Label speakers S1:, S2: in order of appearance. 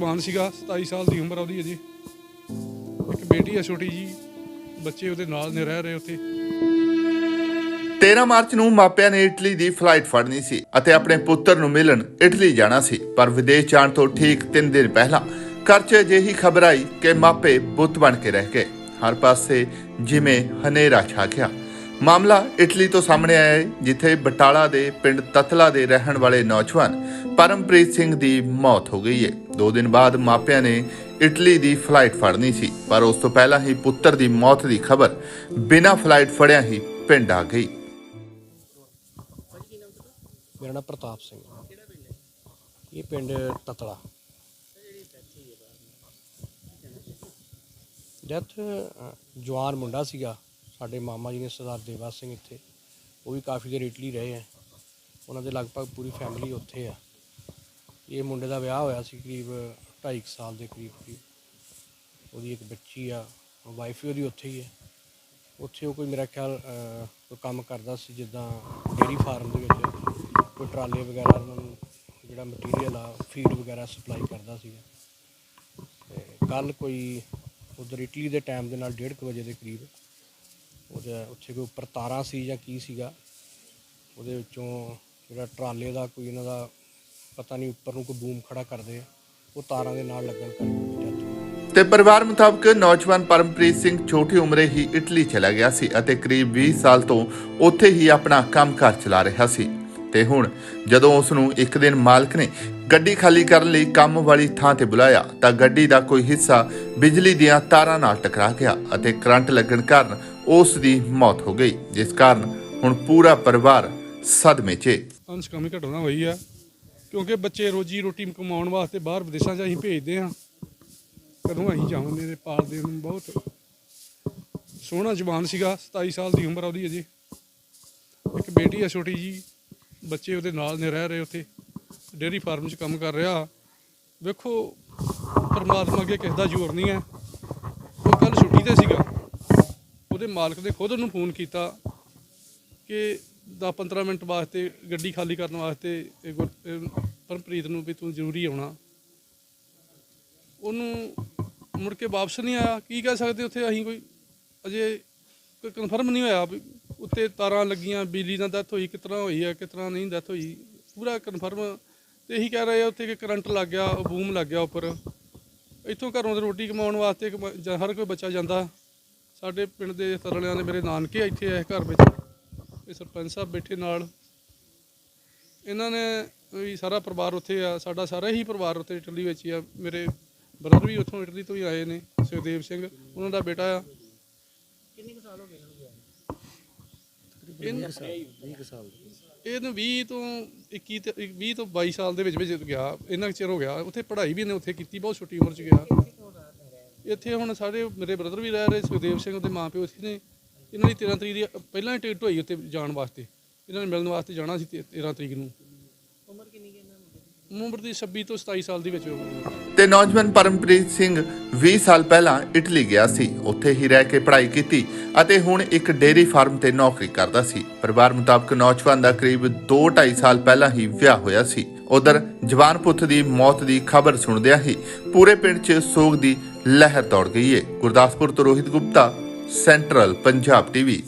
S1: ਜਵਾਨ ਸੀਗਾ 27 ਸਾਲ ਦੀ ਉਮਰ ਆ ਉਹਦੀ ਅਜੇ। ਇੱਕ ਬੇਟੀ ਆ ਛੋਟੀ ਜੀ, ਬੱਚੇ ਉਹਦੇ ਨਾਲ ਨੇ, ਰਹਿ ਰਹੇ ਉੱਥੇ।
S2: 13 ਮਾਰਚ ਨੂੰ ਮਾਪਿਆਂ ਨੇ ਇਟਲੀ ਦੀ ਫਲਾਈਟ ਫੜਨੀ ਸੀ ਅਤੇ ਆਪਣੇ ਪੁੱਤਰ ਨੂੰ ਮਿਲਣ ਇਟਲੀ ਜਾਣਾ ਸੀ, ਪਰ ਵਿਦੇਸ਼ ਜਾਣ ਤੋਂ ਠੀਕ 3 ਦਿਨ ਪਹਿਲਾਂ ਘਰ 'ਚ ਅਜਿਹੀ ਖਬਰ ਆਈ ਕਿ ਮਾਪੇ ਬੁੱਤ ਬਣ ਕੇ ਰਹਿ ਗਏ। ਹਰ ਪਾਸੇ ਜਿਵੇਂ ਹਨੇਰਾ ਛਾ ਗਿਆ। ਮਾਮਲਾ ਇਟਲੀ ਤੋਂ ਸਾਹਮਣੇ ਆਇਆ ਹੈ, ਜਿੱਥੇ ਬਟਾਲਾ ਦੇ ਪਿੰਡ ਤਤਲਾ ਦੇ ਰਹਿਣ ਵਾਲੇ ਨੌਜਵਾਨ ਪਰਮਪ੍ਰੀਤ ਸਿੰਘ ਦੀ ਮੌਤ ਹੋ ਗਈ ਹੈ। ਦੋ ਦਿਨ ਬਾਅਦ ਮਾਪਿਆਂ ਨੇ ਇਟਲੀ ਦੀ ਫਲਾਈਟ ਫੜਨੀ ਸੀ, ਪਰ ਉਸ ਤੋਂ ਪਹਿਲਾਂ ਹੀ ਪੁੱਤਰ ਦੀ ਮੌਤ ਦੀ ਖਬਰ ਬਿਨਾਂ ਫਲਾਈਟ ਫੜਿਆ ਹੀ ਪਿੰਡ ਆ ਗਈ।
S3: ਮੇਰਾ ਨਾਮ ਪ੍ਰਤਾਪ ਸਿੰਘ ਇਹ ਪਿੰਡ ਤਤਲਾ। ਡੈਥ ਜਵਾਨ ਮੁੰਡਾ ਸੀਗਾ। ਸਾਡੇ ਮਾਮਾ ਜੀ ਨੇ ਸਰਦਾਰ ਦੇਵਾ ਸਿੰਘ ਇੱਥੇ, ਉਹ ਵੀ ਕਾਫੀ ਦੇਰ ਇਟਲੀ ਰਹੇ ਆ। ਉਹਨਾਂ ਦੇ ਲਗਭਗ ਪੂਰੀ ਫੈਮਿਲੀ ਉੱਥੇ ਆ। ਇਹ ਮੁੰਡੇ ਦਾ ਵਿਆਹ ਹੋਇਆ ਸੀ ਕਰੀਬ 2.5 ਸਾਲ ਦੇ ਕਰੀਬ ਕਰੀਬ। ਉਹਦੀ ਇੱਕ ਬੱਚੀ ਆ ਵਾਈਫ ਵੀ ਉਹਦੀ ਉੱਥੇ ਹੀ ਹੈ ਉੱਥੇ ਉਹ ਕੋਈ ਮੇਰਾ ਖਿਆਲ ਕੋਈ ਕੰਮ ਕਰਦਾ ਸੀ ਜਿੱਦਾਂ ਡੇਰੀ ਫਾਰਮ ਦੇ ਵਿੱਚ। ਕੋਈ ਟਰਾਲੇ ਵਗੈਰਾ ਉਹਨਾਂ ਨੂੰ ਜਿਹੜਾ ਮਟੀਰੀਅਲ ਆ ਫੀਡ ਵਗੈਰਾ ਸਪਲਾਈ ਕਰਦਾ ਸੀ। ਕੱਲ ਕੋਈ ਉਧਰ ਇਟਲੀ ਦੇ ਟਾਈਮ ਦੇ ਨਾਲ 1:30 ਵਜੇ ਦੇ ਕਰੀਬ ਉਹਦੇ ਉੱਥੇ ਕੋਈ ਉੱਪਰ ਤਾਰਾਂ ਸੀ ਜਾਂ ਕੀ ਸੀਗਾ, ਉਹਦੇ ਵਿੱਚੋਂ ਜਿਹੜਾ ਟਰਾਲੇ ਦਾ ਕੋਈ ਇਹਨਾਂ ਦਾ ਪਤਾ ਨਹੀਂ ਉੱਪਰ ਨੂੰ ਕੋਈ ਬੂਮ ਖੜਾ ਕਰਦੇ ਉਹ ਤਾਰਾਂ ਦੇ ਨਾਲ ਲੱਗਣ ਕਰਕੇ
S2: ਤੇ ਪਰਿਵਾਰ ਮੁਤਾਬਕ ਨੌਜਵਾਨ ਪਰਮਪ੍ਰੀਤ ਸਿੰਘ ਛੋਟੀ ਉਮਰੇ ਹੀ ਇਟਲੀ ਚਲਾ ਗਿਆ ਸੀ ਅਤੇ ਕਰੀਬ 20 ਸਾਲ ਤੋਂ ਉੱਥੇ ਹੀ ਆਪਣਾ ਕੰਮਕਾਰ ਚਲਾ ਰਿਹਾ ਸੀ। ਤੇ ਹੁਣ ਜਦੋਂ ਉਸ ਨੂੰ ਇੱਕ ਦਿਨ ਮਾਲਕ ਨੇ ਗੱਡੀ ਖਾਲੀ ਕਰਨ ਲਈ ਕੰਮ ਵਾਲੀ ਥਾਂ ਤੇ ਬੁਲਾਇਆ, ਤਾਂ ਗੱਡੀ ਦਾ ਕੋਈ ਹਿੱਸਾ ਬਿਜਲੀ ਦੀਆਂ ਤਾਰਾਂ ਨਾਲ ਟਕਰਾ ਗਿਆ ਅਤੇ ਕਰੰਟ ਲੱਗਣ ਕਾਰਨ ਉਸ ਦੀ ਮੌਤ ਹੋ ਗਈ, ਜਿਸ ਕਾਰਨ ਹੁਣ ਪੂਰਾ ਪਰਿਵਾਰ ਸਦਮੇ 'ਚ ਹੈ।
S1: ਅਨਸਕਾਮੀ ਘਟਨਾ ਹੋਈ ਆ, ਕਿਉਂਕਿ ਬੱਚੇ ਰੋਜੀ ਰੋਟੀ ਕਮਾਉਣ ਵਾਸਤੇ ਬਾਹਰ ਵਿਦੇਸ਼ਾਂ 'ਚ ਅਸੀਂ ਭੇਜਦੇ ਹਾਂ। ਕਦੋਂ ਅਸੀਂ ਜਾਵਾਂਗੇ ਤੇ ਪਾਲਦੇ ਨੂੰ ਬਹੁਤ। ਸੋਹਣਾ ਜਵਾਨ ਸੀਗਾ 27 ਸਾਲ ਦੀ ਉਮਰ ਆ ਉਹਦੀ ਅਜੇ। ਇੱਕ ਬੇਟੀ ਆ ਛੋਟੀ ਜੀ, ਬੱਚੇ ਉਹਦੇ ਨਾਲ ਨੇ ਰਹਿ ਰਹੇ ਉੱਥੇ। ਡੇਅਰੀ ਫਾਰਮ 'ਚ ਕੰਮ ਕਰ ਰਿਹਾ। ਵੇਖੋ, ਪਰਮਾਤਮਾ ਅੱਗੇ ਕਿਸੇ ਦਾ ਜ਼ੋਰ ਨਹੀਂ ਹੈ। ਉਹ ਕੱਲ ਛੁੱਟੀ ਤੇ ਸੀਗਾ। ਉਹਦੇ ਮਾਲਕ ਨੇ ਖੁਦ ਉਹਨੂੰ ਫੋਨ ਕੀਤਾ ਕਿ 10-15 ਮਿੰਟ ਵਾਸਤੇ ਗੱਡੀ ਖਾਲੀ ਕਰਨ ਵਾਸਤੇ ਪਰਮਪ੍ਰੀਤ ਨੂੰ ਵੀ ਤੂੰ ਜ਼ਰੂਰੀ ਆਉਣਾ। ਉਹਨੂੰ ਮੁੜ ਕੇ ਵਾਪਸ ਨਹੀਂ ਆਇਆ। ਕੀ ਕਹਿ ਸਕਦੇ ਉੱਥੇ ਅਸੀਂ ਕੋਈ ਅਜੇ ਕੋਈ ਕਨਫਰਮ ਨਹੀਂ ਹੋਇਆ ਵੀ ਉੱਤੇ ਤਾਰਾਂ ਲੱਗੀਆਂ, ਬਿਜਲੀ ਨਾਲ ਡੈਥ ਹੋਈ ਕਿਸ ਤਰ੍ਹਾਂ ਹੋਈ ਹੈ ਕਿਸ ਤਰ੍ਹਾਂ ਨਹੀਂ ਡੈਥ ਹੋਈ। ਪੂਰਾ ਕਨਫਰਮ ਤੇ ਇਹੀ ਕਹਿ ਰਹੇ ਆ ਉੱਥੇ ਕਿ ਕਰੰਟ ਲੱਗ ਗਿਆ ਬੂਮ ਲੱਗ ਗਿਆ ਉੱਪਰ। ਇੱਥੋਂ ਘਰੋਂ ਤੇ ਰੋਟੀ ਕਮਾਉਣ ਵਾਸਤੇ ਕਮਾ- ਹਰ ਕੋਈ ਬੱਚਾ ਜਾਂਦਾ। ਸਾਡੇ ਪਿੰਡ ਦੇ ਤਰਲਿਆਂ ਦੇ ਮੇਰੇ ਨਾਨਕੇ ਇੱਥੇ ਆ ਇਸ ਘਰ ਵਿੱਚ। ਇਹ ਸਰਪੰਚ ਸਾਹਿਬ ਬੈਠੇ ਨਾਲ। ਇਹਨਾਂ ਨੇ ਵੀ ਸਾਰਾ ਪਰਿਵਾਰ ਉੱਥੇ ਆ ਸਾਡਾ ਸਾਰਾ ਹੀ ਪਰਿਵਾਰ ਉੱਥੇ ਇਟਲੀ ਵਿੱਚ ਹੀ ਆ। ਮੇਰੇ ਬ੍ਰਦਰ ਵੀ ਉੱਥੋਂ ਇਟਲੀ ਤੋਂ ਹੀ ਆਏ ਨੇ ਸੁਖਦੇਵ ਸਿੰਘ। ਉਹਨਾਂ ਦਾ ਬੇਟਾ ਆ। ਕਿੰਨੇ ਸਾਲ ਹੋ ਗਏ ਇਹਨੂੰ 20 ਤੋਂ 21 ਤੇ 20 ਤੋਂ 22 ਸਾਲ ਦੇ ਵਿੱਚ ਵਿੱਚ ਗਿਆ। ਇੰਨਾ ਕੁ ਚਿਰ ਹੋ ਗਿਆ। ਉੱਥੇ ਪੜ੍ਹਾਈ ਵੀ ਇਹਨੇ ਉੱਥੇ ਕੀਤੀ ਬਹੁਤ ਛੋਟੀ ਉਮਰ 'ਚ ਗਿਆ। ਇੱਥੇ ਹੁਣ ਸਾਡੇ ਮੇਰੇ ਬ੍ਰਦਰ ਵੀ ਰਹਿ ਰਹੇ ਸੁਖਦੇਵ ਸਿੰਘ ਦੇ ਮਾਪਿਓ ਇੱਥੇ ਨੇ। ਇਹਨਾਂ ਦੀ 13 ਤਰੀਕ ਦੀ ਪਹਿਲਾਂ ਹੀ ਟਿਕਟ ਹੋਈ ਉੱਥੇ ਜਾਣ ਵਾਸਤੇ। ਇਹਨਾਂ ਨੇ ਮਿਲਣ ਵਾਸਤੇ ਜਾਣਾ ਸੀ ਤੇ- 13 ਤਰੀਕ ਨੂੰ। ਉਮਰ ਕਿੰਨੀ ਹੈ ਉਮਰ ਦੀ 26 ਤੋਂ 27 ਸਾਲ ਦੀ ਵਿੱਚ ਹੋਊਗੀ
S2: ਤੇ ਨੌਜਵਾਨ ਪਰਮਪ੍ਰੀਤ ਸਿੰਘ 20 ਸਾਲ ਪਹਿਲਾਂ ਇਟਲੀ ਗਿਆ ਸੀ। ਉੱਥੇ ਹੀ ਰਹਿ ਕੇ ਪੜ੍ਹਾਈ ਕੀਤੀ ਅਤੇ ਹੁਣ ਇੱਕ ਡੇਅਰੀ ਫਾਰਮ ਤੇ ਨੌਕਰੀ ਕਰਦਾ ਸੀ। ਪਰਿਵਾਰ ਮੁਤਾਬਕ ਨੌਜਵਾਨ ਦਾ ਕਰੀਬ 2.5 ਸਾਲ ਪਹਿਲਾਂ ਹੀ ਵਿਆਹ ਹੋਇਆ ਸੀ। ਉਧਰ ਜਵਾਨ ਪੁੱਤ ਦੀ ਮੌਤ ਦੀ ਖਬਰ ਸੁਣਦਿਆਂ ਹੀ ਪੂਰੇ ਪਿੰਡ 'ਚ ਸੋਗ ਦੀ ਲਹਿਰ ਦੌੜ ਗਈ ਹੈ ਗੁਰਦਾਸਪੁਰ ਤੋਂ ਰੋਹਿਤ ਗੁਪਤਾ, ਸੈਂਟਰਲ ਪੰਜਾਬ ਟੀਵੀ।